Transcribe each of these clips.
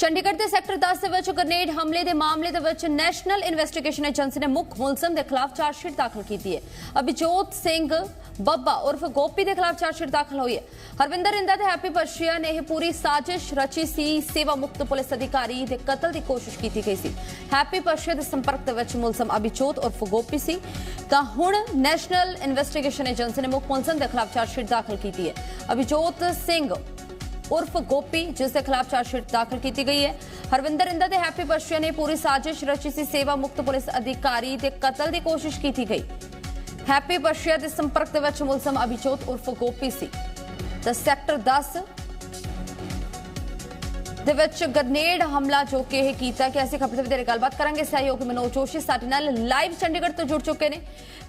ਚੰਡੀਗੜ੍ਹ ਦੇ ਸੈਕਟਰ 10 ਦੇ ਵਿੱਚ ਗ੍ਰਨੇਡ ਹਮਲੇ ਦੇ ਮਾਮਲੇ ਦੇ ਵਿੱਚ ਨੈਸ਼ਨਲ ਇਨਵੈਸਟੀਗੇਸ਼ਨ ਏਜੰਸੀ ਨੇ ਮੁੱਖ ਮੁਲਜ਼ਮ ਦੇ ਖਿਲਾਫ ਚਾਰਜਸ਼ੀਟ ਦਾਖਲ ਕੀਤੀ ਹੈ। ਅਭਿਜੋਤ ਸਿੰਘ ਬੱਬਾ ਉਰਫ ਗੋਪੀ ਦੇ ਖਿਲਾਫ ਚਾਰਜਸ਼ੀਟ ਦਾਖਲ ਹੋਈ ਹੈ। ਹਰਵਿੰਦਰ ਰਿੰਦਾ ਤੇ ਹੈਪੀ ਪਰਸ਼ੀਆ ਨੇ ਇਹ ਪੂਰੀ ਸਾਜ਼ਿਸ਼ ਰਚੀ ਸੀ। ਸੇਵਾ ਮੁਕਤ ਪੁਲਿਸ ਅਧਿਕਾਰੀ ਦੇ ਕਤਲ ਦੀ ਕੋਸ਼ਿਸ਼ ਕੀਤੀ ਗਈ ਸੀ। ਹੈਪੀ ਪਰਸ਼ੀਆ ਦੇ ਸੰਪਰਕ ਦੇ ਵਿੱਚ ਮੁਲਜ਼ਮ ਅਭਿਜੋਤ ਉਰਫ ਗੋਪੀ ਸੀ। ਤਾਂ ਹੁਣ ਨੈਸ਼ਨਲ ਇਨਵੈਸਟੀਗੇਸ਼ਨ ਏਜੰਸੀ ਨੇ ਮੁੱਖ ਮੁਲਜ਼ਮ ਦੇ ਖਿਲਾਫ ਚਾਰਜਸ਼ੀਟ ਦਾਖਲ ਕੀਤੀ ਹੈ। ਅਭਿਜੋਤ ਸਿੰਘ ਉਰਫ ਗੋਪੀ, ਜਿਸ ਦੇ ਖਿਲਾਫ ਚਾਰਜਸ਼ੀਟ ਦਾਖਲ ਕੀਤੀ ਗਈ ਹੈ। ਹਰਵਿੰਦਰ ਇੰਦਾ ਤੇ ਹੈਪੀ ਬਸ਼ੀਆ ਨੇ ਪੂਰੀ ਸਾਜ਼ਿਸ਼ ਰਚੀ ਸੀ। ਸੇਵਾ ਮੁਕਤ ਪੁਲਿਸ ਅਧਿਕਾਰੀ ਦੇ ਕਤਲ ਦੀ ਕੋਸ਼ਿਸ਼ ਕੀਤੀ ਗਈ। ਹੈਪੀ ਬਸ਼ੀਆ ਦੇ ਸੰਪਰਕ ਦੇ ਵਿੱਚ ਮੁਲਜ਼ਮ ਅਭਿਜੋਤ ਉਰਫ ਗੋਪੀ ਸੀ। ਤਾਂ ਸੈਕਟਰ 10 ਦੇ ਵਿੱਚ ਗ੍ਰਨੇਡ ਹਮਲਾ ਜੋ ਕਿ ਇਹ ਕੀਤਾ ਕਿ ਅਸੀਂ ਖਬਰ ਤੇ ਵਧੇਰੇ ਗੱਲਬਾਤ ਕਰਾਂਗੇ। ਸਹਿਯੋਗੀ ਮਨੋਜ ਜੋਸ਼ੀ ਸਾਡੇ ਨਾਲ ਲਾਈਵ ਚੰਡੀਗੜ੍ਹ ਤੋਂ ਜੁੜ ਚੁੱਕੇ ਨੇ।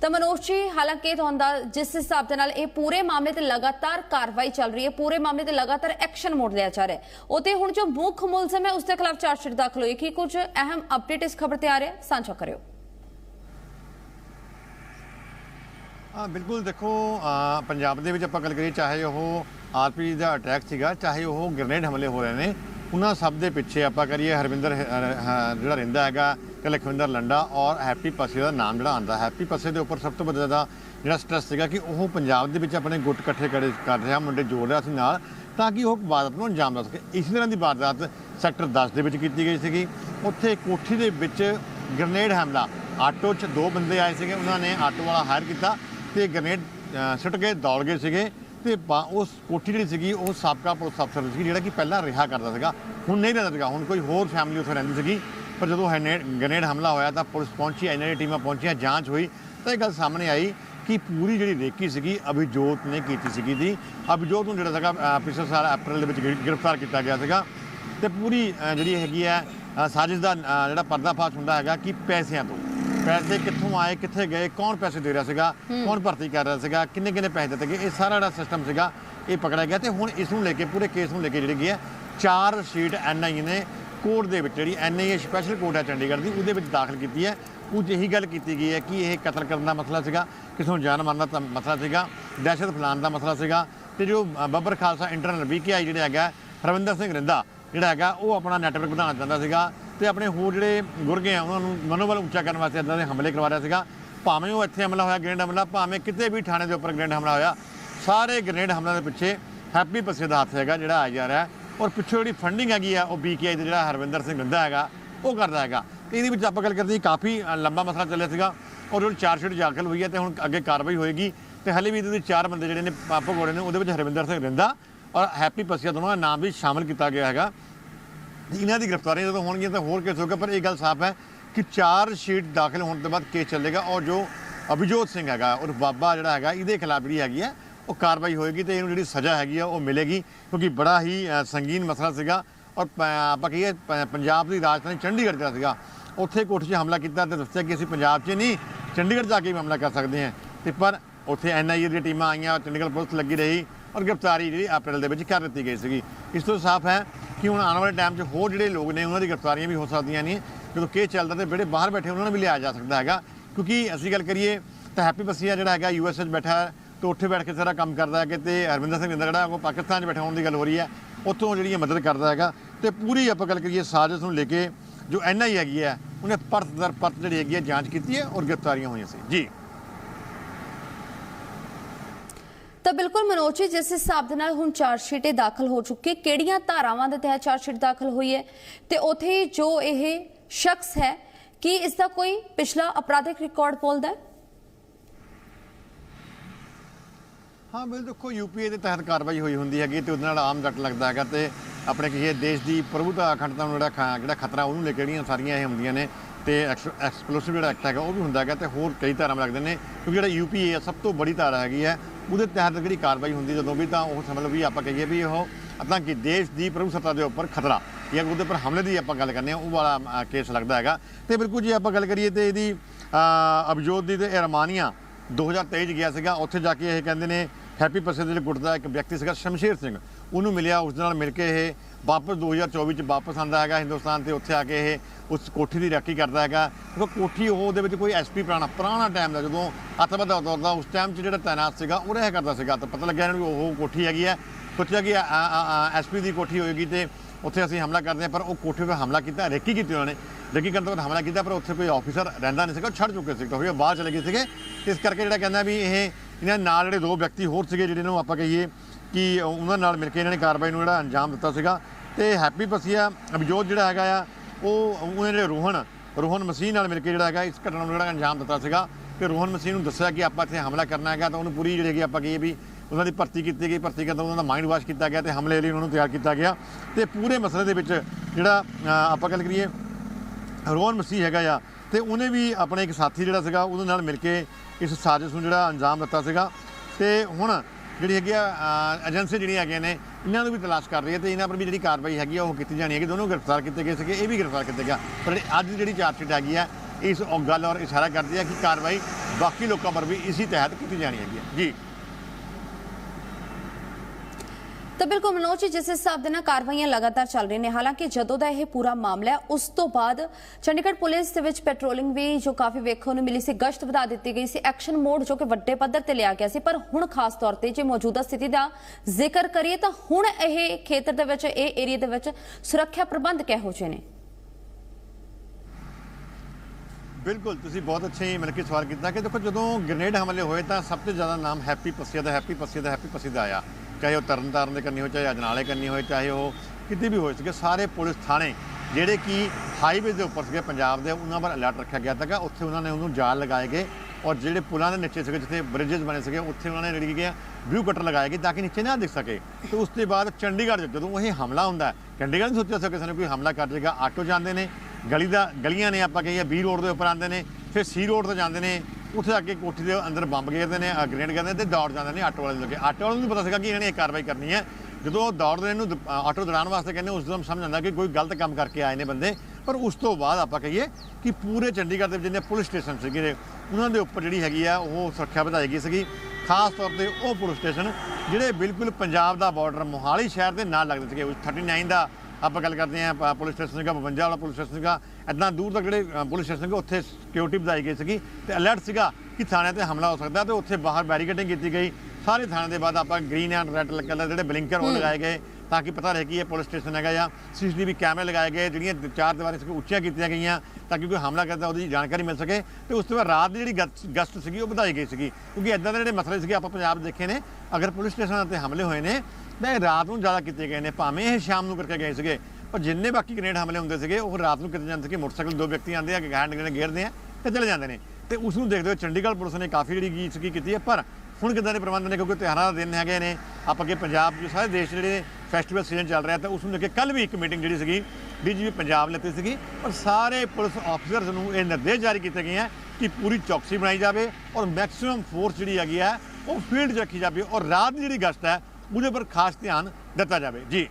ਤਾਂ ਮਨੋਜ ਜੀ, ਹਾਲਾਂਕਿ ਤੁਹਾਨੂੰ ਜਿਸ ਹਿਸਾਬ ਦੇ ਨਾਲ ਇਹ ਪੂਰੇ ਮਾਮਲੇ ਤੇ ਲਗਾਤਾਰ ਕਾਰਵਾਈ ਚੱਲ ਰਹੀ ਹੈ, ਪੂਰੇ ਮਾਮਲੇ ਤੇ ਲਗਾਤਾਰ ਐਕਸ਼ਨ ਮੋਡ ਲਿਆ ਜਾ ਰਿਹਾ ਹੈ। ਉਤੇ ਹੁਣ ਜੋ ਮੁੱਖ ਮੁਲਜ਼ਮ ਹੈ ਉਸ ਦੇ ਖਿਲਾਫ ਚਾਰਜਸ਼ੀਟ ਦਾਖਲ ਹੋਈ ਕੀ ਕੁਝ ਅਹਿਮ ਅਪਡੇਟ ਇਸ ਖਬਰ ਤੇ ਆ ਰਿਹਾ ਸਾਂਝਾ ਕਰਿਓ। ਹਾਂ, ਬਿਲਕੁਲ ਦੇਖੋ ਪੰਜਾਬ ਦੇ ਵਿੱਚ ਆਪਾਂ ਗੱਲ ਕਰੀਏ, ਚਾਹੇ ਉਹ ਆਰਪੀ ਦਾ ਅਟੈਕ ਸੀਗਾ, ਚਾਹੇ ਉਹ ਗ੍ਰਨੇਡ ਹਮਲੇ ਹੋ ਰਹੇ ਨੇ, ਉਹਨਾਂ ਸਭ ਦੇ ਪਿੱਛੇ ਆਪਾਂ ਕਰੀਏ ਹਰਵਿੰਦਰ ਜਿਹੜਾ ਰਹਿੰਦਾ ਹੈਗਾ ਕਿ ਲਖਵਿੰਦਰ ਲੰਡਾ ਔਰ ਹੈਪੀ ਪਾਸੇ ਦਾ ਨਾਮ ਜਿਹੜਾ ਆਂਦਾ ਹੈਪੀ ਪਾਸੇ ਦੇ ਉੱਪਰ ਸਭ ਤੋਂ ਵੱਧ ਜ਼ਿਆਦਾ ਜਿਹੜਾ ਸਟ੍ਰੈਸ ਸੀਗਾ ਕਿ ਉਹ ਪੰਜਾਬ ਦੇ ਵਿੱਚ ਆਪਣੇ ਗੁੱਟ ਇਕੱਠੇ ਕਰੇ ਕਰ ਰਿਹਾ, ਮੁੰਡੇ ਜੋੜ ਰਿਹਾ ਸੀ ਨਾਲ, ਤਾਂ ਕਿ ਉਹ ਵਾਰਦਾਤ ਨੂੰ ਅੰਜਾਮ ਦੇ ਸਕੇ। ਇਸ ਤਰ੍ਹਾਂ ਦੀ ਵਾਰਦਾਤ ਸੈਕਟਰ 10 ਦੇ ਵਿੱਚ ਕੀਤੀ ਗਈ ਸੀਗੀ। ਉੱਥੇ ਕੋਠੀ ਦੇ ਵਿੱਚ ਗ੍ਰਨੇਡ ਹਮਲਾ। ਆਟੋ 'ਚ ਦੋ ਬੰਦੇ ਆਏ ਸੀਗੇ, ਉਹਨਾਂ ਨੇ ਆਟੋ ਵਾਲਾ ਹਾਇਰ ਕੀਤਾ ਤੇ ਗ੍ਰਨੇਡ ਸੁੱਟ ਕੇ ਦੌੜ ਗਏ ਸੀਗੇ ਤੇ ਬਾ- ਉਸ ਕੋਠੀ ਜਿਹੜੀ ਸੀਗੀ, ਉਹ ਸਾਬਕਾ ਪੁਲਿਸ ਅਫਸਰ ਸੀ ਜਿਹੜਾ ਕਿ ਪਹਿਲਾਂ ਰਿਹਾ ਕਰਦਾ ਸੀਗਾ। ਹੁਣ ਨਹੀਂ ਰਹਿੰਦਾ ਸੀਗਾ। ਹੁਣ ਕੋਈ ਹੋਰ ਫੈਮਿਲੀ ਉੱਥੇ ਰਹਿੰਦੀ ਸੀਗੀ। ਪਰ ਜਦੋਂ ਗ੍ਰਨੇਡ ਗ੍ਰਨੇਡ ਹਮਲਾ ਹੋਇਆ ਤਾਂ ਪੁਲਿਸ ਪਹੁੰਚੀ ਦੀ ਟੀਮਾਂ ਪਹੁੰਚੀਆਂ ਜਾਂਚ ਹੋਈ ਤਾਂ ਇਹ ਗੱਲ ਸਾਹਮਣੇ ਆਈ ਕਿ ਪੂਰੀ ਜਿਹੜੀ ਰੇਕੀ ਸੀਗੀ ਅਭਿਜੋਤ ਨੇ ਕੀਤੀ ਸੀਗੀ ਦੀ। ਅਭਿਜੋਤ ਨੂੰ ਜਿਹੜਾ ਸੀਗਾ ਪਿਛਲੇ ਸਾਲ ਅਪ੍ਰੈਲ ਦੇ ਵਿੱਚ ਗ੍ਰਿ- ਗ੍ਰਿਫਤਾਰ ਕੀਤਾ ਗਿਆ ਸੀਗਾ ਤੇ ਪੂਰੀ ਜਿਹੜੀ ਹੈਗੀ ਹੈ ਸਾਜ਼ਿਸ਼ ਦਾ ਜਿਹੜਾ ਪਰਦਾਫਾਸ਼ ਹੁੰਦਾ ਹੈਗਾ ਕਿ ਪੈਸਿਆਂ ਤੋਂ। ਪੈਸੇ ਕਿੱਥੋਂ ਆਏ ਕਿੱਥੇ ਗਏ ਕੌਣ ਪੈਸੇ ਦੇ ਰਿਹਾ ਸੀਗਾ ਕੌਣ ਭਰਤੀ ਕਰ ਰਿਹਾ ਸੀਗਾ ਕਿੰਨੇ ਕਿੰਨੇ ਪੈਸੇ ਦਿੱਤੇ ਗਏ ਇਹ ਸਾਰਾ ਜਿਹੜਾ ਸਿਸਟਮ ਸੀਗਾ ਇਹ ਪਕੜਿਆ ਗਿਆ ਤੇ ਹੁਣ ਇਸ ਨੂੰ ਲੈ ਕੇ ਪੂਰੇ ਕੇਸ ਨੂੰ ਲੈ ਕੇ ਜਿਹੜੀ ਗਈ ਹੈ ਚਾਰ ਸ਼ੀਟ ਐਨਆਈਏ ਨੇ ਕੋਰਟ ਦੇ ਵਿੱਚ ਜਿਹੜੀ ਐਨਆਈਏ ਸਪੈਸ਼ਲ ਕੋਰਟ ਹੈ ਚੰਡੀਗੜ੍ਹ ਦੀ, ਉਹਦੇ ਵਿੱਚ ਦਾਖਲ ਕੀਤੀ ਹੈ। ਉਹ 'ਚ ਇਹੀ ਗੱਲ ਕੀਤੀ ਗਈ ਹੈ ਕਿ ਇਹ ਕਤਲ ਕਰਨ ਦਾ ਮਸਲਾ ਸੀਗਾ, ਕਿਸੇ ਨੂੰ ਜਾਨ ਮਾਰਨ ਦਾ ਤਾਂ ਮਸਲਾ ਸੀਗਾ, ਦਹਿਸ਼ਤ ਫੈਲਾਉਣ ਦਾ ਮਸਲਾ ਸੀਗਾ ਤੇ ਜੋ ਬੱਬਰ ਖਾਲਸਾ ਇੰਟਰਨਲ ਵੀਕੇਆਈ ਜਿਹੜਾ ਹੈਗਾ, ਹਰਵਿੰਦਰ ਸਿੰਘ ਰਿੰਦਾ ਜਿਹੜਾ ਹੈਗਾ, ਉਹ ਆਪਣਾ ਨੈਟਵਰਕ ਵਧਾਉਣਾ ਚਾਹੁੰਦਾ ਸੀਗਾ ਤੇ ਆਪਣੇ ਹੋਰ ਜਿਹੜੇ ਗੁਰਗੇ ਆ ਉਹਨਾਂ ਨੂੰ ਮਨੋਬਲ ਉੱਚਾ ਕਰਨ ਵਾਸਤੇ ਇਦਾਂ ਦੇ ਹਮਲੇ ਕਰਵਾ ਰਿਹਾ ਸੀਗਾ। ਭਾਵੇਂ ਉਹ ਇੱਥੇ ਹਮਲਾ ਹੋਇਆ ਗ੍ਰੇਨੇਡ ਹਮਲਾ, ਭਾਵੇਂ ਕਿਤੇ ਵੀ ਥਾਣੇ ਦੇ ਉੱਪਰ ਗ੍ਰੇਨੇਡ ਹਮਲਾ ਹੋਇਆ, ਸਾਰੇ ਗ੍ਰੇਨੇਡ ਹਮਲਿਆਂ ਦੇ ਪਿੱਛੇ ਹੈਪੀ ਪਸੇ ਦਾ ਹੱਥ ਹੈਗਾ ਜਿਹੜਾ ਆ ਜਾ ਰਿਹਾ ਔਰ ਪਿੱਛੇ ਜਿਹੜੀ ਫੰਡਿੰਗ ਹੈਗੀ ਆ, ਉਹ ਬੀਕੇਆਈ ਦੇ ਜਿਹੜਾ ਹਰਵਿੰਦਰ ਸਿੰਘ ਰਿੰਦਾ ਹੈਗਾ, ਉਹ ਕਰਦਾ ਹੈਗਾ। ਤੇ ਇਹਦੇ ਵਿੱਚ ਆਪਾਂ ਗੱਲ ਕਰਦੇ ਕਾਫੀ ਲੰਬਾ ਮਸਲਾ ਚੱਲਿਆ ਸੀਗਾ ਔਰ ਉਹ ਚਾਰ ਸ਼ੀਟ ਦਾਖਲ ਹੋਈ ਹੈ ਤੇ ਹੁਣ ਅੱਗੇ ਕਾਰਵਾਈ ਹੋਏਗੀ। ਤੇ ਹਲੇ ਵੀ ਇਹਦੇ ਵਿੱਚ ਚਾਰ ਬੰਦੇ ਜਿਹੜੇ ਨੇ ਭਗੌੜੇ ਨੇ, ਉਹਦੇ ਵਿੱਚ ਹਰਵਿੰਦਰ ਸਿੰਘ ਰਿੰਦਾ ਔਰ ਹੈਪੀ ਪਸੀਆ ਦੋਨਾਂ ਦਾ ਨਾਮ ਵੀ ਸ਼ਾਮਲ ਕੀਤਾ ਗਿਆ ਹੈਗਾ। ਇਹਨਾਂ ਦੀ ਗ੍ਰਿਫਤਾਰੀਆਂ ਜਦੋਂ ਹੋਣਗੀਆਂ ਤਾਂ ਹੋਰ ਕੇਸ ਹੋਗਾ ਪਰ ਇਹ ਗੱਲ ਸਾਫ਼ ਹੈ ਕਿ ਚਾਰ ਸ਼ੀਟ ਦਾਖਲ ਹੋਣ ਤੋਂ ਬਾਅਦ ਕੇਸ ਚੱਲੇਗਾ ਔਰ ਜੋ ਅਭਿਜੋਤ ਸਿੰਘ ਹੈਗਾ ਔਰ ਬਾਬਾ ਜਿਹੜਾ ਹੈਗਾ, ਇਹਦੇ ਖਿਲਾਫ ਜਿਹੜੀ ਹੈਗੀ ਹੈ ਉਹ ਕਾਰਵਾਈ ਹੋਏਗੀ ਤੇ ਇਹਨੂੰ ਜਿਹੜੀ ਸਜ਼ਾ ਹੈਗੀ ਆ, ਉਹ ਮਿਲੇਗੀ, ਕਿਉਂਕਿ ਬੜਾ ਹੀ ਸੰਗੀਨ ਮਸਲਾ ਸੀਗਾ। ਔਰ ਪ- ਆਪਾਂ ਕਹੀਏ, ਪ- ਪੰਜਾਬ ਦੀ ਰਾਜਧਾਨੀ ਚੰਡੀਗੜ੍ਹ ਦਾ ਸੀਗਾ। ਉੱਥੇ ਕੋਠੀ 'ਚ ਹਮਲਾ ਕੀਤਾ ਤੇ ਦੱਸਿਆ ਕਿ ਅਸੀਂ ਪੰਜਾਬ 'ਚ ਨਹੀਂ, ਚੰਡੀਗੜ੍ਹ ਜਾ ਕੇ ਵੀ ਹਮਲਾ ਕਰ ਸਕਦੇ ਹਾਂ। ਤੇ ਪਰ ਉੱਥੇ ਐਨਆਈਏ ਦੀਆਂ ਟੀਮਾਂ ਆਈਆਂ, ਚੰਡੀਗੜ੍ਹ ਪੁਲਿਸ ਲੱਗੀ ਰਹੀ ਔਰ ਗ੍ਰਿਫਤਾਰੀ ਜਿਹੜੀ ਅਪ੍ਰੈਲ ਦੇ ਵਿੱਚ ਕਰ ਦਿੱਤੀ ਗਈ ਸੀਗੀ। ਇਸ ਤੋਂ ਸਾਫ਼ ਹੈ ਕਿ ਹੁਣ ਆਉਣ ਵਾਲੇ ਟਾਈਮ 'ਚ ਹੋਰ ਜਿਹੜੇ ਲੋਕ ਨੇ, ਉਹਨਾਂ ਦੀ ਗ੍ਰਿਫਤਾਰੀਆਂ ਵੀ ਹੋ ਸਕਦੀਆਂ ਨੇ। ਜਦੋਂ ਕੇਸ ਚੱਲਦਾ ਤੇ ਜਿਹੜੇ ਬਾਹਰ ਬੈਠੇ, ਉਹਨਾਂ ਨੂੰ ਵੀ ਲਿਆ ਜਾ ਸਕਦਾ ਹੈਗਾ। ਕਿਉਂਕਿ ਅਸੀਂ ਗੱਲ ਕਰੀਏ ਤਾਂ ਹੈਪੀ ਬਸੀਆ ਜਿਹੜਾ ਹੈਗਾ ਯੂਐਸ ਵਿੱਚ ਬੈਠਾ ਤੇ ਉੱਥੇ ਬੈਠ ਕੇ ਸਾਰਾ ਕੰਮ ਕਰਦਾ ਹੈ ਕਿ ਤੇ ਹਰਵਿੰਦਰ ਸਿੰਘ ਰਿੰਦਾ ਜਿਹੜਾ ਉਹ ਪਾਕਿਸਤਾਨ 'ਚ ਬੈਠਾ ਹੋਣ ਦੀ ਗੱਲ ਹੋ ਰਹੀ ਹੈ। ਉੱਥੋਂ ਜਿਹੜੀ ਮਦਦ ਕਰਦਾ ਹੈਗਾ ਤੇ ਪੂਰੀ ਆਪਾਂ ਗੱਲ ਕਰੀਏ ਸਾਜ਼ਿਸ਼ ਨੂੰ ਲੈ ਕੇ ਜੋ ਐਨਆਈ ਹੈਗੀ ਹੈ, ਉਹਨੇ ਪਰਤ ਦਰ ਪਰਤ ਜਿਹੜੀ ਹੈਗੀ ਹੈ ਜਾਂਚ ਕੀਤੀ ਹੈ ਔਰ ਗ੍ਰਿਫਤਾਰੀਆਂ ਹੋਈਆਂ ਸੀ। ਜੀ। ਤਾਂ ਬਿਲਕੁਲ ਮਨੋਜ ਜੀ, ਜਿਸ ਹਿਸਾਬ ਦੇ ਨਾਲ ਹੁਣ ਚਾਰਜ ਸ਼ੀਟੇ ਦਾਖਲ ਹੋ ਚੁੱਕੀ, ਕਿਹੜੀਆਂ ਧਾਰਾਵਾਂ ਦੇ ਤਹਿਤ ਚਾਰਜ ਸ਼ੀਟ ਦਾਖਲ ਹੋਈ ਹੈ? ਤੇ ਉਥੇ ਜੋ ਇਹ ਸ਼ਖਸ ਹੈ, ਕੀ ਇਸ ਦਾ ਕੋਈ ਪਿਛਲਾ ਅਪਰਾਧਿਕ ਰਿਕਾਰਡ ਬੋਲਦਾ ਹੈ? ਹਾਂ ਬਿਲ ਦੇਖੋ ਯੂਪੀਏ ਦੇ ਤਹਿਤ ਕਾਰਵਾਈ ਹੋਈ ਹੁੰਦੀ ਹੈਗੀ ਤੇ ਉਹਦੇ ਨਾਲ ਆਮ ਜੱਟ ਲੱਗਦਾ ਹੈਗਾ ਤੇ ਆਪਣੇ ਕੀ ਦੇਸ਼ ਦੀ ਪ੍ਰਭੂਤਾ ਅਖੰਡਤਾ ਨੂੰ ਜਿਹੜਾ ਖਾ- ਜਿਹੜਾ ਖਤਰਾ ਉਹਨੂੰ ਲੈ ਕੇ ਜਿਹੜੀਆਂ ਸਾਰੀਆਂ ਇਹ ਹੁੰਦੀਆਂ ਨੇ ਤੇ ਐਕਸਪਲੋਸਿਵ ਜਿਹੜਾ ਐਕਟ ਹੈਗਾ ਉਹ ਵੀ ਹੁੰਦਾ ਹੈਗਾ ਤੇ ਹੋਰ ਕਈ ਧਾਰਾਵਾਂ ਲੱਗਦੇ ਨੇ ਕਿਉਂਕਿ ਜਿਹੜਾ ਯੂਪੀਏ ਹੈ ਸਭ ਤੋਂ ਬੜੀ ਧਾਰਾ ਹੈਗੀ ਹੈ ਉਹਦੇ ਤਹਿਤ ਜਿਹੜੀ ਕਾਰਵਾਈ ਹੁੰਦੀ ਜਦੋਂ ਵੀ ਤਾਂ ਉਹ ਸਮਝ ਲਓ ਵੀ ਆਪਾਂ ਕਹੀਏ ਵੀ ਉਹ ਅਤਾਂ ਕਿ ਦੇਸ਼ ਦੀ ਪ੍ਰਭੂ ਸੱਤਾ ਦੇ ਉੱਪਰ ਖਤਰਾ ਜਾਂ ਉਹਦੇ ਉੱਪਰ ਹਮਲੇ ਦੀ ਆਪਾਂ ਗੱਲ ਕਰਨੇ ਆ ਉਹ ਵਾਲਾ ਕੇਸ ਲੱਗਦਾ ਹੈਗਾ। ਤੇ ਬਿਲਕੁਲ ਜੇ ਆਪਾਂ ਗੱਲ ਕਰੀਏ ਤੇ ਇਹਦੀ ਅ, ਅਭਿਜੋਤ ਦੀ ਤੇ ਇਹ ਰਮਾਨੀਆਂ 2023 ਚ ਗਿਆ ਸੀਗਾ ਉੱਥੇ ਜਾ ਕੇ ਇਹ ਕਹਿੰਦੇ ਨੇ ਹੈਪੀ ਪਸੇ ਦੇ ਲਈ ਦਾ ਇੱਕ ਵਿਅਕਤੀ ਸੀਗਾ ਸ਼ਮਸ਼ੇਰ ਸਿੰਘ। ਉਹਨੂੰ ਮਿਲਿਆ, ਉਸ ਦੇ ਨਾਲ ਮਿਲ ਕੇ ਇਹ ਵਾਪਸ 2024 ਚ ਵਾਪਸ ਆਂਦਾ ਹੈਗਾ ਹਿੰਦੁਸਤਾਨ ਤੇ, ਉੱਥੇ ਆ ਕੇ ਇਹ ਉਸ ਕੋਠੀ ਦੀ ਰਾਖੀ ਕਰਦਾ ਹੈਗਾ। ਕਿਉਂਕਿ ਕੋਠੀ ਉਹ ਉਹਦੇ ਵਿੱਚ ਕੋਈ ਐਸਪੀ ਪੁਰਾਣਾ ਪੁਰਾਣਾ ਟਾਈਮ ਦਾ, ਜਦੋਂ ਅੱਤਵਾਦ ਦੌਰ ਦਾ, ਉਸ ਟਾਈਮ 'ਚ ਜਿਹੜਾ ਤਾਇਨਾਤ ਸੀਗਾ, ਉਹ ਰਹਿ ਕਰਦਾ ਸੀਗਾ। ਤਾਂ ਪਤਾ ਲੱਗਿਆ ਇਹਨੂੰ ਵੀ ਉਹ ਕੋਠੀ ਹੈਗੀ ਹੈ। ਸੋਚਿਆ ਕਿ ਐਸਪੀ ਦੀ ਕੋਠੀ ਹੋਏਗੀ ਤੇ ਉੱਥੇ ਅਸੀਂ ਹਮਲਾ ਕਰਦੇ ਹਾਂ, ਪਰ ਉਹ ਕੋਠੇ 'ਤੇ ਹਮਲਾ ਕੀਤਾ, ਰੇਕੀ ਕੀਤੀ ਉਹਨਾਂ ਨੇ। ਰੇਕੀ ਕਰਨ ਤੋਂ ਬਾਅਦ ਹਮਲਾ ਕੀਤਾ, ਪਰ ਉੱਥੇ ਕੋਈ ਆਫੀਸਰ ਰਹਿੰਦਾ ਨਹੀਂ ਸੀਗਾ, ਉਹ ਛੱਡ ਚੁੱਕੇ ਸੀ ਤਾਂ ਉਹ ਬਾਹਰ ਚਲੇ ਗਏ ਸੀਗੇ। ਇਸ ਕਰਕੇ ਜਿਹੜਾ ਕਹਿੰਦਾ ਵੀ ਇਹ ਇਹਨਾਂ ਨਾਲ ਜਿਹੜੇ ਦੋ ਵਿਅਕਤੀ ਹੋਰ ਸੀਗੇ ਜਿਹੜੇ ਨੂੰ ਆਪਾਂ ਕਹੀਏ ਕਿ ਉਹਨਾਂ ਨਾਲ ਮਿਲ ਕੇ ਇਹਨਾਂ ਨੇ ਕਾਰਵਾਈ ਨੂੰ ਜਿਹੜਾ ਅੰਜਾਮ ਦਿੱਤਾ ਸੀਗਾ। ਤੇ ਹੈਪੀ ਪਸੀਆ ਅਭਿਜੋਤ ਜਿਹੜਾ ਹੈਗਾ ਆ, ਉਹ ਉਹਨੇ ਜਿਹੜੇ ਰੋਹਨ ਰੋਹਨ ਮਸੀਹ ਨਾਲ ਮਿਲ ਕੇ ਜਿਹੜਾ ਹੈਗਾ ਇਸ ਘਟਨਾ ਨੂੰ ਜਿਹੜਾ ਅੰਜਾਮ ਦਿੱਤਾ ਸੀਗਾ। ਤੇ ਰੋਹਨ ਮਸੀਹ ਨੂੰ ਦੱਸਿਆ ਕਿ ਆਪਾਂ ਇੱਥੇ ਹਮਲਾ ਕਰਨਾ ਹੈਗਾ ਤਾਂ ਉਹਨੂੰ ਪੂਰੀ ਜਿਹੜੀ ਹੈਗੀ ਆਪਾਂ ਕਹੀਏ ਵੀ ਉਹਨਾਂ ਦੀ ਭਰਤੀ ਕੀਤੀ ਗਈ। ਭਰਤੀ ਕਰਨ ਤੋਂ ਉਹਨਾਂ ਦਾ ਮਾਈਂਡ ਵਾਸ਼ ਕੀਤਾ ਗਿਆ ਤੇ ਹਮਲੇ ਲਈ ਉਹਨਾਂ ਨੂੰ ਤਿਆਰ ਕੀਤਾ ਗਿਆ। ਤੇ ਪੂਰੇ ਮਸਲੇ ਦੇ ਵਿੱਚ ਜਿਹੜਾ ਆਪਾਂ ਗੱਲ ਕਰੀਏ ਰੋਹਨ ਮਸੀਹ ਹੈਗਾ ਆ, ਤੇ ਉਹਨੇ ਵੀ ਆਪਣੇ ਇੱਕ ਸਾਥੀ ਜਿਹੜਾ ਸੀਗਾ, ਉਹਦੇ ਨਾਲ ਮਿਲ ਕੇ ਇਸ ਸਾਜ਼ਿਸ਼ ਨੂੰ ਜਿਹੜਾ ਅੰਜਾਮ ਦਿੱਤਾ ਸੀਗਾ। ਤੇ ਹੁਣ ਜਿਹੜੀ ਹੈਗੀ ਆ ਏਜੰਸੀ ਜਿਹੜੀਆਂ ਹੈਗੀਆਂ ਨੇ, ਇਹਨਾਂ ਨੂੰ ਵੀ ਤਲਾਸ਼ ਕਰ ਰਹੀ ਹੈ ਤੇ ਇਹਨਾਂ ਪਰ ਵੀ ਜਿਹੜੀ ਕਾਰਵਾਈ ਹੈਗੀ ਆ, ਉਹ ਕੀਤੀ ਜਾਣੀ ਹੈ ਕਿ ਦੋਨੋਂ ਗ੍ਰਿਫਤਾਰ ਕੀਤੇ ਗਏ ਸੀਗੇ, ਇਹ ਵੀ ਗ੍ਰਿਫਤਾਰ ਕੀਤੇ ਗਿਆ ਪਰ ਜਿਹੜੀ ਅੱਜ ਜਿਹੜੀ ਚਾਰਜਸ਼ੀਟ ਹੈਗੀ ਆ, ਇਸ ਉਹ ਗੱਲ ਔਰ ਇਸ਼ਾਰਾ ਕਰਦੀ ਹੈ ਕਿ ਕਾਰਵਾਈ ਬਾਕੀ ਲੋਕਾਂ ਪਰ ਵੀ ਇਸੇ ਤਹਿਤ ਕੀਤੀ ਜਾਣੀ ਹੈਗੀ ਹੈ ਜੀ। ਤਾਂ ਬਿਲਕੁਲ ਮਨੋਜ ਜਿਸ ਹਿਸਾਬ ਦੇ ਨਾਲ ਕਾਰਵਾਈਆਂ ਲਗਾਤਾਰ ਚੱਲ ਰਹੀਆਂ ਨੇ, ਹਾਲਾਂਕਿ ਜਦੋਂ ਦਾ ਇਹ ਪੂਰਾ ਮਾਮਲਾ ਹੈ, ਉਸ ਤੋਂ ਬਾਅਦ ਚੰਡੀਗੜ੍ਹ ਪੁਲਿਸ ਦੇ ਵਿੱਚ ਪੈਟਰੋਲਿੰਗ ਵੀ ਜੋ ਕਾਫੀ ਵੇਖਣ ਨੂੰ ਮਿਲੀ ਸੀ, ਗਸ਼ਤ ਵਧਾ ਦਿੱਤੀ ਗਈ ਸੀ, ਐਕਸ਼ਨ ਮੋਡ ਜੋ ਕਿ ਵੱਡੇ ਪੱਧਰ ਤੇ ਲਿਆ ਗਿਆ ਸੀ, ਪਰ ਹੁਣ ਖਾਸ ਤੌਰ ਤੇ ਜੇ ਮੌਜੂਦਾ ਸਥਿਤੀ ਦਾ ਜ਼ਿਕਰ ਕਰੀਏ ਤਾਂ ਹੁਣ ਇਹ ਖੇਤਰ ਦੇ ਵਿੱਚ, ਇਹ ਏਰੀਆ ਦੇ ਵਿੱਚ ਸੁਰੱਖਿਆ ਪ੍ਰਬੰਧ ਕਿਹੋ ਜਿਹੇ ਨੇ? ਬਿਲਕੁਲ, ਤੁਸੀਂ ਬਹੁਤ ਅੱਛੇ ਮਤਲਬ ਕਿ ਸਵਾਲ ਕੀਤਾ ਕਿ ਦੇਖੋ ਜਦੋਂ ਗ੍ਰੇਨੇਡ ਹਮਲੇ ਹੋਏ ਤਾਂ ਸਭ ਤੋਂ ਜ਼ਿਆਦਾ ਨਾਮ ਹੈਪੀ ਪਸੀਆ ਦਾ, ਹੈਪੀ ਪਸੀਆ ਦਾ, ਹੈਪੀ ਪਸੀਆ ਦਾ ਆਇਆ। ਚਾਹੇ ਉਹ ਤਰਨਤਾਰਨ ਦੇ ਕਰਨੀ ਹੋਏ, ਚਾਹੇ ਅਜਨਾਲੇ ਕਰਨੀ ਹੋਏ, ਚਾਹੇ ਉਹ ਕਿਤੇ ਵੀ ਹੋਏ ਸੀਗੇ, ਸਾਰੇ ਪੁਲਿਸ ਥਾਣੇ ਜਿਹੜੇ ਕਿ ਹਾਈਵੇ ਦੇ ਉੱਪਰ ਸੀਗੇ ਪੰਜਾਬ ਦੇ, ਉਹਨਾਂ ਪਰ ਅਲਰਟ ਰੱਖਿਆ ਗਿਆ ਸੀਗਾ। ਉੱਥੇ ਉਹਨਾਂ ਨੇ ਉਹਨੂੰ ਜਾਲ ਲਗਾਏ ਗਏ ਔਰ ਜਿਹੜੇ ਪੁਲਾਂ ਦੇ ਨੀਚੇ ਸੀਗੇ, ਜਿੱਥੇ ਬ੍ਰਿਜਸ ਬਣੇ ਸੀਗੇ, ਉੱਥੇ ਉਹਨਾਂ ਨੇ ਜਿਹੜੀ ਕਿ ਵਿਊ ਕਟਰ ਲਗਾਏ ਗਏ ਤਾਂ ਕਿ ਨੀਚੇ ਨਾ ਦਿਖ ਸਕੇ। ਤੇ ਉਸ ਤੋਂ ਬਾਅਦ ਚੰਡੀਗੜ੍ਹ 'ਚ ਜਦੋਂ ਇਹ ਹਮਲਾ ਹੁੰਦਾ ਚੰਡੀਗੜ੍ਹ ਨਹੀਂ ਸੋਚਿਆ ਸੀ ਕਿਸੇ ਨੇ ਕੋਈ ਹਮਲਾ ਕਰ ਜਾਏਗਾ ਆਟੋ ਜਾਂਦੇ ਨੇ, ਗਲੀ ਦਾ, ਗਲੀਆਂ ਨੇ ਆਪਾਂ ਕਹੀਏ ਬੀ ਰੋਡ ਦੇ ਉੱਪਰ ਆਉਂਦੇ ਨੇ, ਫਿਰ ਸੀ ਰੋਡ ਤੇ ਜਾਂਦੇ ਨੇ ਉੱਥੇ ਆ ਕੇ ਕੋਠੀ ਦੇ ਅੰਦਰ ਬੰਬ ਗੇਰਦੇ ਨੇ ਗ੍ਰੇਨੇਡ ਕਰਦੇ ਨੇ ਤੇ ਦੌੜ ਜਾਂਦੇ ਨੇ ਆਟੋ ਵਾਲੇ ਦੇ ਲੱਗੇ ਆਟੋ ਵਾਲੇ ਨੂੰ ਪਤਾ ਸੀਗਾ ਕਿ ਇਹਨਾਂ ਨੇ ਇਹ ਕਾਰਵਾਈ ਕਰਨੀ ਹੈ। ਜਦੋਂ ਉਹ ਦੌੜਦੇ ਨੇ, ਇਹਨੂੰ ਦ- ਆਟੋ ਦੌੜਾਉਣ ਵਾਸਤੇ ਕਹਿੰਦੇ, ਉਸ ਤੋਂ ਸਮਝ ਆਉਂਦਾ ਕਿ ਕੋਈ ਗਲਤ ਕੰਮ ਕਰਕੇ ਆਏ ਨੇ ਬੰਦੇ। ਪਰ ਉਸ ਤੋਂ ਬਾਅਦ ਆਪਾਂ ਕਹੀਏ ਕਿ ਪੂਰੇ ਚੰਡੀਗੜ੍ਹ ਦੇ ਵਿੱਚ ਜਿੰਨੇ ਪੁਲਿਸ ਸਟੇਸ਼ਨ ਸੀਗੇ, ਉਹਨਾਂ ਦੇ ਉੱਪਰ ਜਿਹੜੀ ਹੈਗੀ ਆ, ਉਹ ਸੁਰੱਖਿਆ ਵਧਾਈ ਗਈ ਸੀਗੀ। ਖਾਸ ਤੌਰ ਤੇ ਉਹ ਪੁਲਿਸ ਸਟੇਸ਼ਨ, ਜਿਹੜੇ ਬਿਲਕੁਲ ਪੰਜਾਬ ਦਾ ਬਾਰਡਰ ਮੋਹਾਲੀ ਸ਼ਹਿਰ ਦੇ ਨਾਲ ਲੱਗਦੇ ਸੀਗੇ 39 ਦਾ ਆਪਾਂ ਗੱਲ ਕਰਦੇ ਪ- ਪੁਲਿਸ ਸਟੇਸ਼ਨ ਸੀਗਾ 52 ਵਾਲਾ ਪੁਲਿਸ ਸਟੇਸ਼ਨ ਸੀਗਾ। ਇੱਦਾਂ ਦੂਰ ਤੱਕ ਜਿਹੜੇ ਪੁਲਿਸ ਸਟੇਸ਼ਨ ਸੀਗੇ ਉੱਥੇ ਸਿਕਿਉਰਿਟੀ ਵਧਾਈ ਗਈ ਸੀਗੀ ਤੇ ਅਲਰਟ ਸੀਗਾ ਕਿ ਥਾਣੇ ਤੇ ਹਮਲਾ ਹੋ ਸਕਦਾ ਤੇ ਉੱਥੇ ਬਾਹਰ ਬੈਰੀਕੇਡਿੰਗ ਕੀਤੀ ਗਈ। ਸਾਰੇ ਥਾਣੇ ਦੇ ਬਾਅਦ ਆਪਾਂ ਗ੍ਰੀਨ ਐਂਡ ਰੈੱਡ ਕਲਰ ਜਿਹੜੇ ਬਲਿੰਕਰ ਉਹ ਲਗਾਏ ਗਏ ਤਾਂ ਕਿ ਪਤਾ ਰਹੇ ਕਿ ਇਹ ਪੁਲਿਸ ਸਟੇਸ਼ਨ ਹੈਗਾ ਜਾਂ ਸੀਸੀਟੀਵੀ ਕੈਮਰੇ ਲਗਾਏ ਗਏ ਜਿਹੜੀਆਂ ਚਾਰ ਦੀਵਾਰਾਂ ਸੀ ਉੱਚੀਆਂ ਕੀਤੀਆਂ ਗਈਆਂ ਤਾਂ ਕਿ ਕੋਈ ਹਮਲਾ ਕਰਦਾ ਉਹਦੀ ਜਾਣਕਾਰੀ ਮਿਲ ਸਕੇ ਤੇ ਉਸ ਤੋਂ ਬਾਅਦ ਰਾਤ ਦੀ ਜਿਹੜੀ ਗਸ਼ਤ- ਸੀਗੀ ਉਹ ਵਧਾਈ ਗਈ ਸੀਗੀ। ਕਿਉਂਕਿ ਇਦਾਂ ਦੇ ਜਿਹੜੇ ਮਸਲੇ ਸੀਗੇ ਆਪਾਂ ਪੰਜਾਬ ਦੇਖੇ ਨੇ ਅਗਰ ਪੁਲਿਸ ਸਟੇਸ਼ਨਾਂ ਤੇ ਹਮਲੇ ਹੋਏ ਨੇ ਤਾਂ ਇਹ ਰਾਤ ਨੂੰ ਜ਼ਿਆਦਾ ਕੀਤੇ ਗਏ ਨੇ, ਭਾਵੇਂ ਇਹ ਸ਼ਾਮ ਨੂੰ ਕਰਕੇ ਗਏ ਸੀਗੇ, ਪਰ ਜਿੰਨੇ ਬਾਕੀ ਗ੍ਰੇਨੇਡ ਹਮਲੇ ਹੁੰਦੇ ਸੀਗੇ, ਉਹ ਰਾਤ ਨੂੰ ਕੀਤੇ ਜਾਂਦੇ ਸੀਗੇ। ਮੋਟਰਸਾਈਕਲ ਦੋ ਵਿਅਕਤੀ ਆਉਂਦੇ ਆ ਕਿ ਗੈਂਡ ਗ੍ਰੇਨੇਡ ਗੇਰਦੇ ਆ ਤੇ ਚਲੇ ਜਾਂਦੇ ਨੇ। ਤੇ ਉਸ ਨੂੰ ਦੇਖਦੇ ਹੋਏ ਚੰਡੀਗੜ੍ਹ ਪੁਲਿਸ ਨੇ ਕਾਫੀ ਜਿਹੜੀ ਗੀਤ ਕੀ ਕੀਤੀ ਹੈ, ਪਰ ਹੁਣ ਕਿੱਦਾਂ ਦੇ ਪ੍ਰਬੰਧ ਨੇ, ਕਿਉਂਕਿ ਤਿਉਹਾਰਾਂ ਦੇ ਦਿਨ ਹੈਗੇ ਨੇ, ਆਪਾਂ ਕਿ ਪੰਜਾਬ ਦੇ ਸਾਰੇ ਦੇਸ਼ ਜਿਹੜੇ ਫੈਸਟੀਵਲ ਸੀਜ਼ਨ ਚੱਲ ਰਿਹਾ, ਤਾਂ ਉਸ ਨੂੰ ਲੈ ਕੇ ਕੱਲ ਵੀ ਇੱਕ ਮੀਟਿੰਗ ਜਿਹੜੀ ਸੀਗੀ, ਡੀਜੀਪੀ ਪੰਜਾਬ ਲੈਤੀ ਸੀਗੀ ਔਰ ਸਾਰੇ ਪੁਲਿਸ ਆਫੀਸਰਸ ਨੂੰ ਇਹ ਨਿਰਦੇਸ਼ ਜਾਰੀ ਕੀਤੇ ਗਏ ਆ ਕਿ ਪੂਰੀ ਚੌਕਸੀ ਬਣਾਈ ਜਾਵੇ ਔਰ ਮੈਕਸਿਮਮ ਫੋਰਸ ਜਿਹੜੀ ਹੈਗੀ ਹੈ ਉਹ ਫੀਲਡ 'ਚ ਰੱਖੀ ਜਾਵੇ ਔਰ ਰਾਤ ਦੀ ਜਿਹੜੀ ਗਸ਼ਤ ਹੈ ਉਹਦੇ ਪਰ ਖਾਸ ਧਿਆਨ ਦਿੱਤਾ ਜਾਵੇ ਜੀ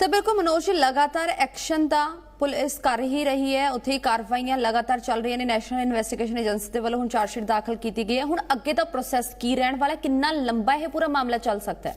ਤਾਂ ਬਿਲਕੁਲ ਮਨੋਜ ਲਗਾਤਾਰ ਐਕਸ਼ਨ ਦਾ ਪੁਲਿਸ ਕਰ ਹੀ ਰਹੀ ਹੈ ਉੱਥੇ ਹੀ ਕਾਰਵਾਈਆਂ ਲਗਾਤਾਰ ਚੱਲ ਰਹੀਆਂ ਨੇ ਨੈਸ਼ਨਲ ਇਨਵੈਸਟੀਗੇਸ਼ਨ ਏਜੰਸੀ ਦੇ ਵੱਲੋਂ ਹੁਣ ਚਾਰਜਸ਼ੀਟ ਦਾਖਲ ਕੀਤੀ ਗਈ ਹੈ ਹੁਣ ਅੱਗੇ ਦਾ ਪ੍ਰੋਸੈਸ ਕੀ ਰਹਿਣ ਵਾਲਾ? ਕਿੰਨਾ ਲੰਬਾ ਇਹ ਪੂਰਾ ਮਾਮਲਾ ਚੱਲ ਸਕਦਾ ਹੈ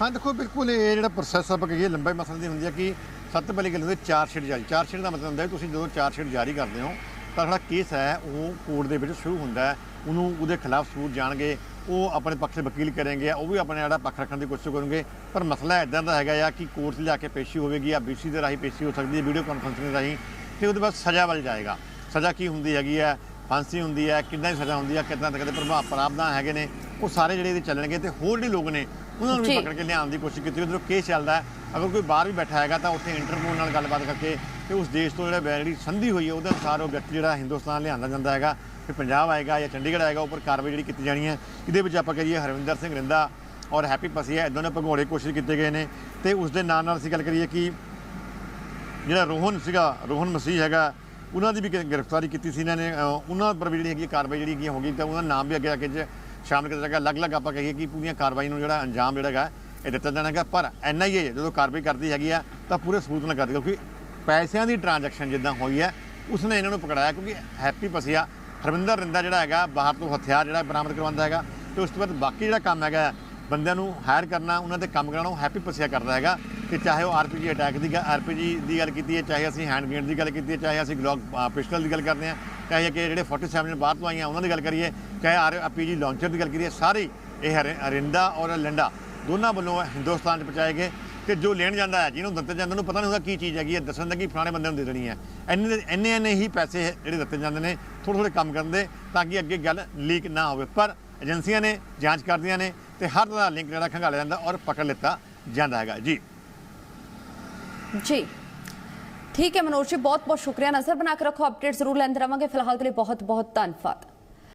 ਹਾਂ ਦੇਖੋ ਬਿਲਕੁਲ ਇਹ ਜਿਹੜਾ ਪ੍ਰੋਸੈਸ ਆਪਾਂ ਕਹੀਏ ਲੰਬਾ ਮਸਲਾ ਦੀ ਹੁੰਦੀ ਹੈ ਕਿ ਸਭ ਤੋਂ ਪਹਿਲੀ ਗੱਲ ਹੁੰਦੀ ਚਾਰ ਸ਼ੀਟ ਜਾਰੀ ਚਾਰ ਸ਼ੀਟ ਦਾ ਮਤਲਬ ਹੁੰਦਾ ਹੈ ਤੁਸੀਂ ਜਦੋਂ ਚਾਰ ਸ਼ੀਟ ਜਾਰੀ ਕਰਦੇ ਹੋ ਤਾਂ ਜਿਹੜਾ ਕੇਸ ਹੈ, ਉਹ ਕੋਰਟ ਦੇ ਵਿੱਚ ਸ਼ੁਰੂ ਹੁੰਦਾ ਉਹਨੂੰ, ਉਹਦੇ ਖਿਲਾਫ ਸਬੂਤ ਜਾਣਗੇ। ਉਹ ਆਪਣੇ ਪੱਖ ਦੇ ਵਕੀਲ ਕਰਨਗੇ, ਉਹ ਵੀ ਆਪਣੇ ਜਿਹੜਾ ਪੱਖ ਰੱਖਣ ਦੀ ਕੋਸ਼ਿਸ਼ ਕਰਨਗੇ। ਪਰ ਮਸਲਾ ਇਦਾਂ ਦਾ ਹੈਗਾ ਆ ਕਿ ਕੋਰਟ 'ਚ ਜਾ ਕੇ ਪੇਸ਼ੀ ਹੋਵੇਗੀ ਜਾਂ ਬੀਸੀ ਦੇ ਰਾਹੀਂ ਪੇਸ਼ੀ ਹੋ ਸਕਦੀ ਹੈ, ਵੀਡੀਓ ਕਾਨਫਰੰਸਿੰਗ ਰਾਹੀਂ, ਤੇ ਉਹਦੇ ਬਾਅਦ ਸਜ਼ਾ ਵੱਲ ਜਾਏਗਾ। ਸਜ਼ਾ ਕੀ ਹੁੰਦੀ ਹੈਗੀ ਹੈ? ਫਾਂਸੀ ਹੁੰਦੀ ਹੈ ਕਿੰਨਾ ਦੀ ਸਜ਼ਾ ਹੁੰਦੀ ਹੈ? ਕਿੰਨਾ ਤੱਕ ਦੇ ਪ੍ਰਭਾਵ ਪ੍ਰਾਵਧਾਨ ਹੈਗੇ ਨੇ, ਉਹ ਸਾਰੇ ਜਿਹੜੇ ਇਹਦੇ ਚੱਲਣਗੇ ਤੇ ਹੋਰ ਜਿਹੜੇ ਲੋਕ ਨੇ ਉਹਨਾਂ ਨੂੰ ਵੀ। ਪਕੜ ਕੇ ਲਿਆਉਣ ਦੀ ਕੋਸ਼ਿਸ਼ ਕੀਤੀ। ਉਧਰੋਂ ਕੇਸ ਚੱਲਦਾ ਅਗਰ ਕੋਈ ਬਾਹਰ ਵੀ ਬੈਠਾ ਹੈਗਾ ਤਾਂ ਉੱਥੇ ਇੰਟਰਪੋਲ ਨਾਲ ਗੱਲਬਾਤ ਕਰਕੇ ਤੇ ਉਸ ਦੇਸ਼ ਤੋਂ ਜਿਹੜਾ ਬੈ- ਜਿਹੜੀ ਸੰਧੀ ਹੋਈ ਹੈ ਉਹਦੇ ਅਨੁਸਾਰ ਉਹ ਵਿਅਕਤੀ ਜਿਹੜਾ ਹਿੰਦੁਸਤਾਨ ਲਿਆਂਦਾ ਜਾਂਦਾ ਹੈਗਾ। ਫਿਰ ਪੰਜਾਬ ਆਏਗਾ ਜਾਂ ਚੰਡੀਗੜ੍ਹ ਆਏਗਾ ਉੱਪਰ ਕਾਰਵਾਈ ਜਿਹੜੀ ਕੀਤੀ ਜਾਣੀ ਹੈ। ਇਹਦੇ ਵਿੱਚ ਆਪਾਂ ਕਹੀਏ ਹਰਵਿੰਦਰ ਸਿੰਘ ਰਿੰਦਾ ਔਰ ਹੈਪੀ ਪਸੀਆ ਇਦਾਂ ਦੇ ਭਗੌੜੇ ਕੋਸ਼ਿਸ਼ ਕੀਤੇ ਗਏ ਨੇ ਤੇ ਉਸ ਦੇ ਨਾਲ ਨਾਲ ਅਸੀਂ ਗੱਲ ਕਰੀਏ ਕਿ ਜਿਹੜਾ ਰੋਹਨ ਸੀਗਾ ਰੋਹਨ ਮਸੀਹ ਹੈਗਾ ਉਹਨਾਂ ਦੀ ਵੀ ਕਿ- ਗ੍ਰਿਫਤਾਰੀ ਕੀਤੀ ਸੀ ਇਹਨਾਂ ਨੇ। ਉਹਨਾਂ ਪਰ ਵੀ ਜਿਹੜੀ ਹੈਗੀ ਕਾਰਵਾਈ ਜਿਹੜੀ ਹੈਗੀ ਹੋ ਗਈ ਤਾਂ ਉਹਨਾਂ ਦਾ ਨਾਮ ਵੀ ਅੱਗੇ ਆ ਕੇ ਸ਼ਾਮਲ ਕੀਤਾ ਜਾਏਗਾ ਅਲੱਗ-ਅਲੱਗ ਆਪਾਂ ਕਹੀਏ ਕਿ ਪੂਰੀਆਂ ਕਾਰਵਾਈ ਨੂੰ ਜਿਹੜਾ ਅੰਜਾਮ ਜਿਹੜਾ ਹੈਗਾ, ਇਹ ਦਿੱਤਾ ਜਾਣਾ ਹੈਗਾ। ਪਰ ਐਨਆਈਏ ਜਦੋਂ ਕਾਰਵਾਈ ਕਰਦੀ ਹੈਗੀ ਆ, ਤਾਂ ਪੂਰੇ ਸਬੂਤ ਨਾਲ ਕਰਦੀ ਕਿਉਂਕਿ ਪੈਸਿਆਂ ਦੀ ਟ੍ਰਾਂਜੈਕਸ਼ਨ ਜਿੱਦਾਂ ਹੋਈ ਹੈ, ਉਸਨੇ ਇਹਨਾਂ ਨੂੰ ਪਕੜਾਇਆ, ਕਿਉਂਕਿ ਹੈਪੀ ਪਸੀਆ ਹਰਵਿੰਦਰ ਰਿੰਦਾ ਜਿਹੜਾ ਹੈਗਾ, ਬਾਹਰ ਤੋਂ ਹਥਿਆਰ ਜਿਹੜਾ ਬਰਾਮਦ ਕਰਵਾਉਂਦਾ ਹੈਗਾ, ਤੇ ਉਸ ਤੋਂ ਬਾਅਦ ਬਾਕੀ ਜਿਹੜਾ ਕੰਮ ਹੈਗਾ, ਬੰਦਿਆਂ ਨੂੰ ਹਾਇਰ ਕਰਨਾ, ਉਹਨਾਂ ਦੇ ਕੰਮ ਕਰਾਉਣਾ, ਉਹ ਹੈਪੀ ਪਸੀਆ ਕਰਦਾ ਹੈਗਾ। ਕਿ ਚਾਹੇ ਉਹ ਆਰਪੀਜੀ ਅਟੈਕ ਦੀ ਆਰਪੀਜੀ ਦੀ ਗੱਲ ਕੀਤੀ ਹੈ, ਚਾਹੇ ਅਸੀਂ ਹੈਂਡ ਗ੍ਰੇਨੇਡ ਦੀ ਗੱਲ ਕੀਤੀ ਹੈ, ਚਾਹੇ ਅਸੀਂ ਗਲੌਕ ਪਿਸਟਲ ਦੀ ਗੱਲ ਕਰਦੇ ਹਾਂ, ਚਾਹੇ ਕਿ ਜਿਹੜੇ 47 ਬਾਹਰ ਤੋਂ ਆਈਆਂ, ਉਹਨਾਂ ਦੀ ਗੱਲ ਕਰੀਏ, ਚਾਹੇ ਆਰਪੀਜੀ ਲਾਂਚਰ ਦੀ ਗੱਲ ਕਰੀਏ, ਸਾਰੇ ਇਹ ਹਰਿ- ਹਰਿੰਦਾ ਔਰ ਲੰਡਾ ਦੋਨਾਂ ਵੱਲੋਂ ਹਿੰਦੁਸਤਾਨ 'ਚ ਪਹੁੰਚਾਏ ਗਏ ਤੇ ਜੋ ਲੈਣ ਜਾਂਦਾ ਹੈ, ਜਿਹਨੂੰ ਦਿੱਤੇ ਜਾਂਦੇ ਨੂੰ ਪਤਾ ਨਹੀਂ ਹੁੰਦਾ ਕੀ ਚੀਜ਼ ਹੈਗੀ ਹੈ, ਦੱਸਣ ਦਾ ਕਿ ਫਲਾਣੇ ਬੰਦੇ ਨੂੰ ਦੇ ਦੇਣੀ ਹੈ। ਇੰਨੇ ਇੰਨੇ ਇੰਨੇ ਹੀ ਪੈਸੇ ਜਿਹੜੇ ਦਿੱਤੇ ਜਾਂਦੇ ਨੇ, ਥੋੜ੍ਹੇ ਥੋੜ੍ਹੇ ਕੰਮ ਕਰਨ ਦੇ, ਤਾਂ ਕਿ ਅੱਗੇ ਗੱਲ ਲੀਕ ਨਾ ਹੋਵੇ। ਪਰ ਏਜੰਸੀਆਂ ਨੇ ਜਾਂਚ ਕਰਦੀਆਂ ਨੇ ਤੇ ਹਰ ਤਰ੍ਹਾਂ ਦਾ ਲਿੰਕ ਜਿਹੜਾ ਖੰਗਾਲਿਆ ਜਾਂਦਾ ਔਰ ਪਕੜ ਲਿੱਤਾ ਜਾਂਦਾ ਹੈਗਾ। ਜੀ। ਜੀ ਠੀਕ ਹੈ ਮਨੋਜ ਜੀ ਬਹੁਤ ਬਹੁਤ ਸ਼ੁਕਰੀਆ ਨਜ਼ਰ ਬਣਾ ਕੇ ਰੱਖੋ ਅਪਡੇਟ ਜ਼ਰੂਰ ਲੈਂਦੇ ਰਵਾਂਗੇ ਫਿਲਹਾਲ ਦੇ ਲਈ ਬਹੁਤ ਬਹੁਤ ਧੰਨਵਾਦ